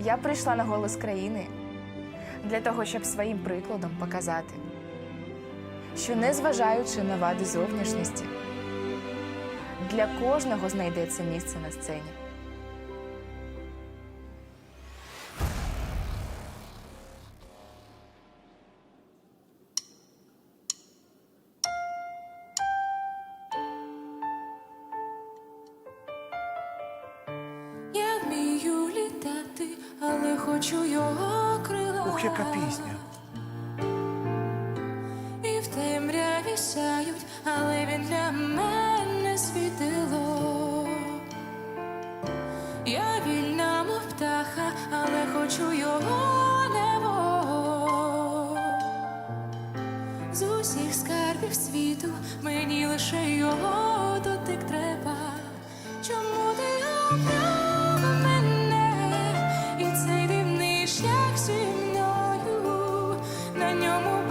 Я прийшла на голос країни для того, щоб своїм прикладом показати, що незважаючи на вади зовнішності, для кожного знайдеться місце на сцені. Хочу його крила. Ух, яка пісня. І в темряві сяють, але він для мене світило. Я вільна, мов птаха, але хочу його небо. З усіх скарбів світу мені лише його дотик треба. Чому ти обрав зі мною? На ньому